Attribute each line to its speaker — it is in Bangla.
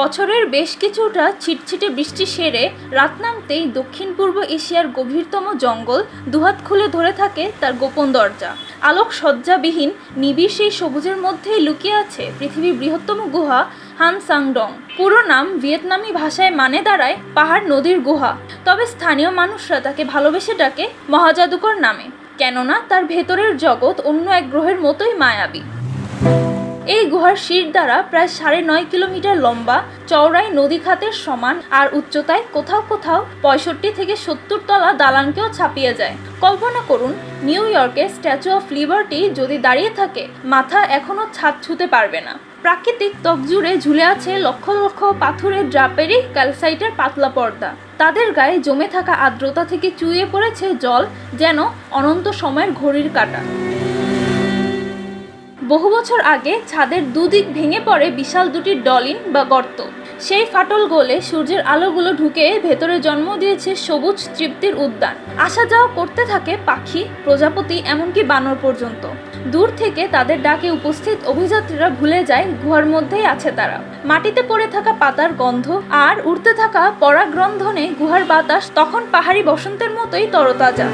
Speaker 1: বছরের বেশ কিছুটা ছিটছিটে বৃষ্টি সেরে রাত নামতেই দক্ষিণ পূর্ব এশিয়ার গভীরতম জঙ্গল দুহাত খুলে ধরে থাকে তার গোপন দরজা। আলোক সজ্জাবিহীন নিবিড় সেই সবুজের মধ্যেই লুকিয়ে আছে পৃথিবীর বৃহত্তম গুহা হান সাংডং পুরো নাম ভিয়েতনামি ভাষায় মানে দাঁড়ায় পাহাড় নদীর গুহা। তবে স্থানীয় মানুষরা তাকে ভালোবেসে ডাকে মহাজাদুকর নামে। কেননা তার ভেতরের জগৎ অন্য এক গ্রহের মতোই মায়াবী। এই গুহার শির দ্বারা প্রায় সাড়ে নয় কিলোমিটার লম্বা, চওড়াই নদী খাতের সমান আর উচ্চতায় কোথাও কোথাও পঁয়ষট্টি থেকে সত্তর তলা দালানকেও ছাপিয়ে যায়। কল্পনা করুন, নিউ ইয়র্কের স্ট্যাচু অফ লিবার্টি যদি দাঁড়িয়ে থাকে, মাথা এখনও ছাদ ছুতে পারবে না। প্রাকৃতিক ত্বক জুড়ে ঝুলে আছে লক্ষ লক্ষ পাথরের ড্রাপেরি ক্যালসাইটের পাতলা পর্দা। তাদের গায়ে জমে থাকা আর্দ্রতা থেকে চুইয়ে পড়েছে জল যেন অনন্ত সময়ের ঘড়ির কাঁটা। বহু বছর আগে ছাদের দুদিক ভেঙে পড়ে বিশাল দুটি ডলিন বা গর্ত। সেই ফাটল গোলে সূর্যের আলোগুলো ঢুকে ভেতরে জন্ম দিয়েছে সবুজ তৃপ্তির উদ্যান। আসা যাওয়া করতে থাকে পাখি, প্রজাপতি, এমনকি বানর পর্যন্ত। দূর থেকে তাদের ডাকে উপস্থিত অভিযাত্রীরা ভুলে যায় গুহার মধ্যেই আছে তারা। মাটিতে পড়ে থাকা পাতার গন্ধ আর উড়তে থাকা পরাগ্রন্ধনে গুহার বাতাস তখন পাহাড়ি বসন্তের মতোই তরতাজা।